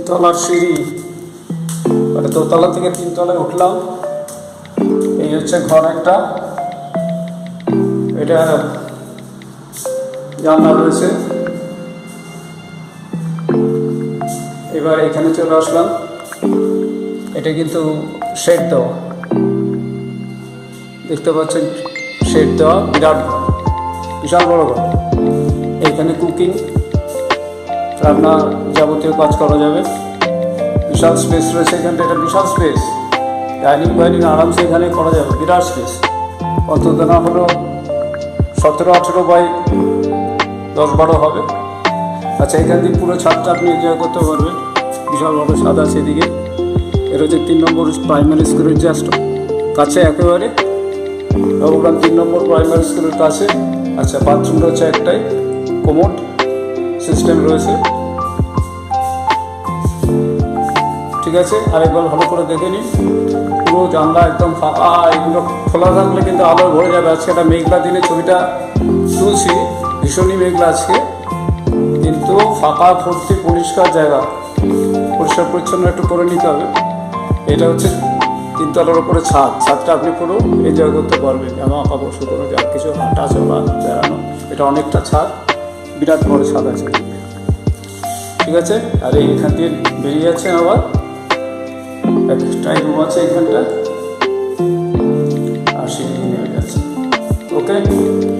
তিনতলার সিঁড়ি। মানে দোতলা থেকে তিনতলায় উঠলাম। এই হচ্ছে ঘর একটা। এটা জানলা রয়েছে। এবার এখানে চলে আসলাম। এটা কিন্তু শেড দেওয়া। দেখতে পাচ্ছেন শেড দেওয়া। বিরাট, বিশাল বড় ঘর। এইখানে কুকিং রান্না যাবতীয় কাজ করা যাবে। বিশাল স্পেস রয়েছে এখানটা এটা বিশাল স্পেস ডাইনিং ফাইনিং আরামসে এখানে করা যাবে, বিরাট স্পেস অন্তত না হলো সতেরো, আঠেরো বাই দশ, বারো হবে। আচ্ছা এখান থেকে পুরো ছাদটা আপনি এনজয় করতে পারবেন। বিশাল বড় ছাদ আছে এদিকে। এটা হচ্ছে তিন নম্বর প্রাইমারি স্কুলের জাস্ট কাছে একেবারে। নবগ্রাম তিন নম্বর প্রাইমারি স্কুলের কাছে। আচ্ছা বাথরুম হচ্ছে একটাই। কোমোড সিস্টেম রয়েছে। ঠিক আছে, আরেকবার ভালো করে দেখে নিন। পুরো জানলা একদম ফাঁকা, এগুলো খোলা থাকলে কিন্তু আলো ভরে যাবে। আজকে একটা মেঘলা দিনে ছবিটা তুলছি, ভীষণই মেঘলা আজকে। কিন্তু ফাঁকা, ভর্তি, পরিষ্কার জায়গা। পরিষ্কার, পরিচ্ছন্ন একটু করে নিতে হবে। এটা হচ্ছে তিনতলার উপরে ছাদ। ছাদটা আপনি পুরো এনজয় করতে পারবেন। জামা কাপড় শুকনো যা কিছু হাঁটা চলা, বেড়ানো, এটা অনেকটা ছাদ। বিরাট বড় ছাদ আছে। ঠিক আছে? আর, এখান দিয়ে বেরিয়ে যাচ্ছে আবার। একটাই রুম আছে এখানটা। আর সেটি নেমে যাচ্ছে। ওকে